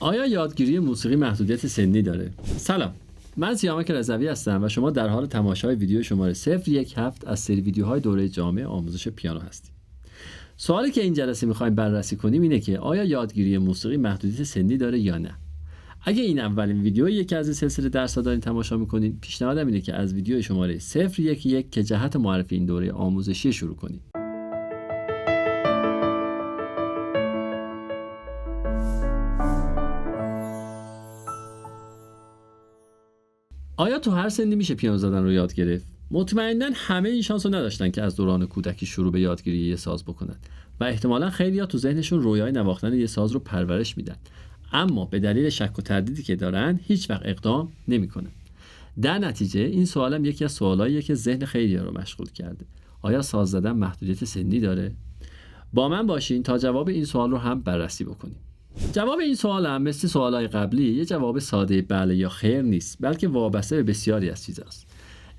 آیا یادگیری موسیقی محدودیت سنی داره؟ سلام من سیامک رضوی هستم و شما در حال تماشای ویدیو شماره 017 از سری ویدیوهای دوره جامعه آموزش پیانو هستید. سوالی که این جلسه می‌خوایم بررسی کنیم اینه که آیا یادگیری موسیقی محدودیت سنی داره یا نه؟ اگه این اولین ویدیو یکی از این سلسله درس دارین تماشا می‌کنید پیشنهادم اینه که از ویدیو شماره 011 که جهت معرفی این دوره آموزشی شروع کنید. آیا تو هر سنی میشه پیانو زدن رو یاد گرفت مطمئنا همه این شانس رو نداشتن که از دوران کودکی شروع به یادگیری یه ساز بکنن و احتمالا خیلی ها تو ذهنشون رویای نواختن یه ساز رو پرورش میدن اما به دلیل شک و تردیدی که دارن هیچ وقت اقدام نمی‌کنن. در نتیجه این سوالم یکی از سوالاییه که ذهن خیلی رو مشغول کرده. آیا ساز زدن محدودیت سنی داره؟ با من باشین تا جواب این سوال رو هم بررسی بکنیم. جواب این سوال هم مثل سوالهای قبلی یه جواب ساده بله یا خیر نیست بلکه وابسته به بسیاری از چیزاست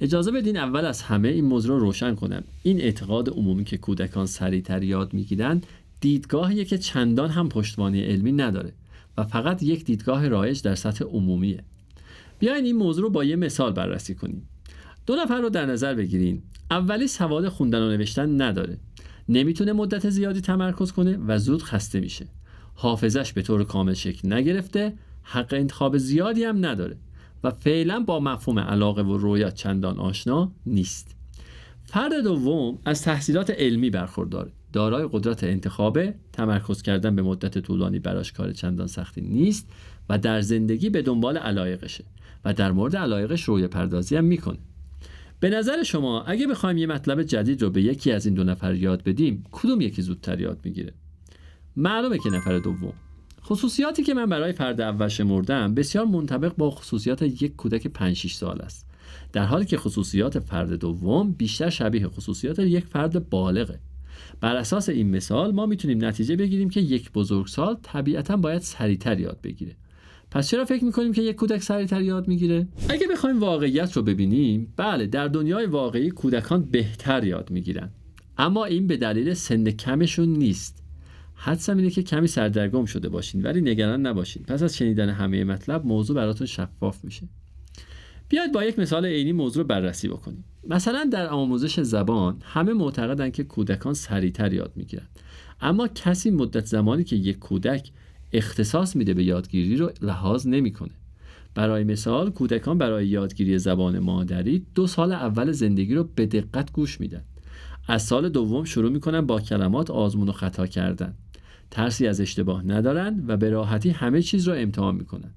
اجازه بدین اول از همه این موضوع رو روشن کنم. این اعتقاد عمومی که کودکان سریعتر یاد می‌گیرن دیدگاهیه که چندان هم پشتوانه علمی نداره. فقط یک دیدگاه رایج در سطح عمومیه. بیاین این موضوع رو با یه مثال بررسی کنیم. دو نفر رو در نظر بگیرین. اولی سواد خوندن و نوشتن نداره. نمی‌تونه مدت زیادی تمرکز کنه و زود خسته میشه. حافظش به طور کامل شکل نگرفته حق انتخاب زیادی هم نداره و فعلا با مفهوم علاقه و رویت چندان آشنا نیست. فرد دوم از تحصیلات علمی برخورداره دارای قدرت انتخاب تمرکز کردن به مدت طولانی براش کار چندان سختی نیست و در زندگی به دنبال علایقشه و در مورد علایقش روی پردازی هم می‌کنه. به نظر شما اگه بخوایم یه مطلب جدید رو به یکی از این دو نفر یاد بدیم کدوم یکی زودتر یاد می‌گیره؟ معلومه که نفر دوم. خصوصیاتی که من برای فرد اول شمردم بسیار منطبق با خصوصیات یک کودک 5 6 سال است. در حالی که خصوصیات فرد دوم بیشتر شبیه خصوصیات یک فرد بالغه. بر اساس این مثال ما می‌تونیم نتیجه بگیریم که یک بزرگسال طبیعتا باید سریعتر یاد بگیره. پس چرا فکر می‌کنیم که یک کودک سریعتر یاد می‌گیره؟ اگه بخوایم واقعیت رو ببینیم بله در دنیای واقعی کودکان بهتر یاد می‌گیرن. اما این به دلیل سن کمشون نیست. حدسم اینه که کمی سردرگم شده باشین ولی نگران نباشین. پس از شنیدن همه مطلب موضوع براتون شفاف میشه. بیاید با یک مثال عینی موضوع رو بررسی بکنیم. مثلا در آموزش زبان همه معتقدن که کودکان سریعتر یاد می‌گیرن. اما کسی مدت زمانی که یک کودک اختصاص میده به یادگیری رو لحاظ نمی‌کنه. برای مثال کودکان برای یادگیری زبان مادری دو سال اول زندگی رو به دقت گوش میدن. از سال دوم شروع می‌کنن با کلمات آزمون و خطا کردن. ترسی از اشتباه ندارن و به راحتی همه چیز را امتحان می‌کنن.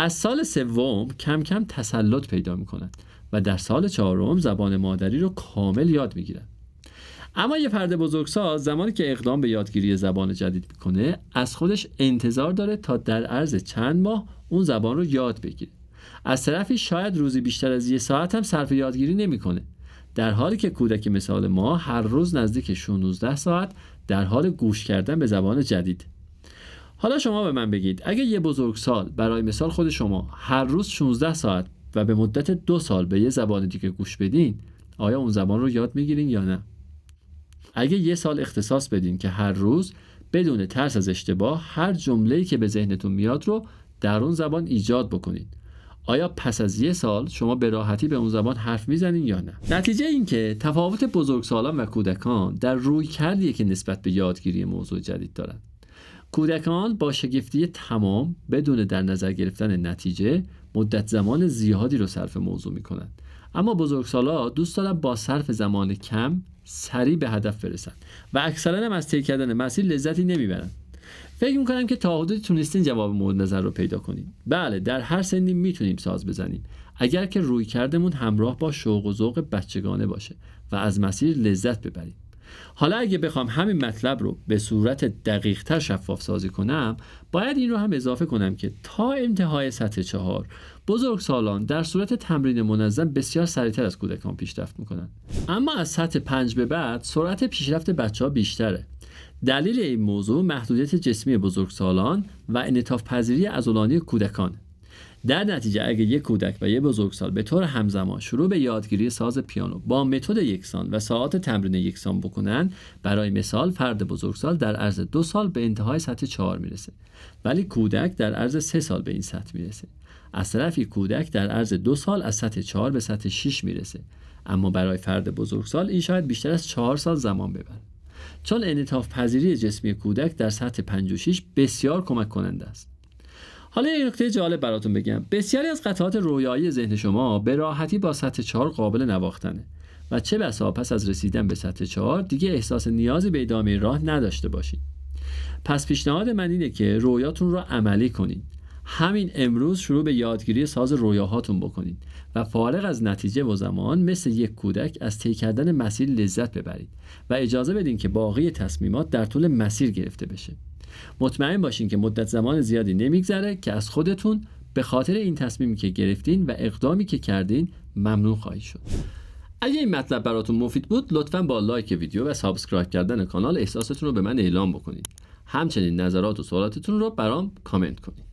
از سال سوم کم کم تسلط پیدا می‌کنن و در سال چهارم زبان مادری رو کامل یاد می‌گیرن اما یه فرد بزرگساز زمانی که اقدام به یادگیری زبان جدید می‌کنه از خودش انتظار داره تا در عرض چند ماه اون زبان رو یاد بگیره. از طرفی شاید روزی بیشتر از یه ساعت هم صرف یادگیری نمی‌کنه. در حالی که کودک مثال ما هر روز نزدیک 16 ساعت در حال گوش کردن به زبان جدید حالا شما به من بگید اگه یه بزرگسال برای مثال خود شما هر روز 16 ساعت و به مدت دو سال به یه زبان دیگه گوش بدین آیا اون زبان رو یاد می‌گیرین یا نه؟ اگه یه سال اختصاص بدین که هر روز بدون ترس از اشتباه هر جمله‌ای که به ذهنتون میاد رو در اون زبان ایجاد بکنید آیا پس از یه سال شما به راحتی به اون زبان حرف می‌زنین یا نه؟ نتیجه این که تفاوت بزرگسالان و کودکان در روی کردیه که نسبت به یادگیری موضوع جدید دارن. کودکان با شگفتی تمام بدون در نظر گرفتن نتیجه مدت زمان زیادی رو صرف موضوع می‌کنن اما بزرگسالا دوست دارن با صرف زمان کم سریع به هدف برسن و اکثرا هم از طی کردن مسیر لذتی نمی‌برن. فکر می‌کنم که تا حدودی تونستین جواب مورد نظر رو پیدا کنیم بله در هر سنی می‌تونیم ساز بزنیم. اگر که روی کردمون همراه با شوق و ذوق بچگانه باشه و از مسیر لذت ببریم. حالا اگه بخوام همین مطلب رو به صورت دقیق تر شفاف سازی کنم باید این رو هم اضافه کنم که تا انتهای سطح چهار بزرگ سالان در صورت تمرین منظم بسیار سریعتر از کودکان پیشرفت می‌کنن اما از سطح پنج به بعد سرعت پیشرفت بچه ها بیشتره. دلیل این موضوع محدودیت جسمی بزرگسالان و انعطاف پذیری عضلانی کودکان. در نتیجه اگه یک کودک و یک بزرگسال به طور همزمان شروع به یادگیری ساز پیانو با متد یکسان و ساعات تمرین یکسان بکنن برای مثال فرد بزرگسال در عرض دو سال به انتهای سطح چهار می‌رسه ولی کودک در عرض سه سال به این سطح می‌رسه. از طرفی کودک در عرض دو سال از سطح چهار به سطح 6 می‌رسه. اما برای فرد بزرگسال این شاید بیشتر از چهار سال زمان ببره. چون انعطاف پذیری جسمی کودک در سطح 5 و 6 بسیار کمک کننده است. حالا یک نکته جالب براتون بگم. بسیاری از قطعات رویایی ذهن شما به راحتی با سطح 4 قابل نواختنه و چه بسا پس از رسیدن به سطح 4 دیگه احساس نیازی به ادامه راه نداشته باشید پس پیشنهاد من اینه که رویاتون رو عملی کنید همین امروز شروع به یادگیری ساز رویاهاتون بکنید و فارغ از نتیجه و زمان مثل یک کودک از طی کردن مسیر لذت ببرید و اجازه بدین که باقی تصمیمات در طول مسیر گرفته بشه. مطمئن باشین که مدت زمان زیادی نمیگذره که از خودتون به خاطر این تصمیمی که گرفتین و اقدامی که کردین ممنون خواهید شد. اگه این مطلب براتون مفید بود لطفا با لایک ویدیو و سابسکرایب کردن کانال احساستون رو به من اعلام بکنید. همچنین نظرات و سوالاتتون رو برام کامنت کنید.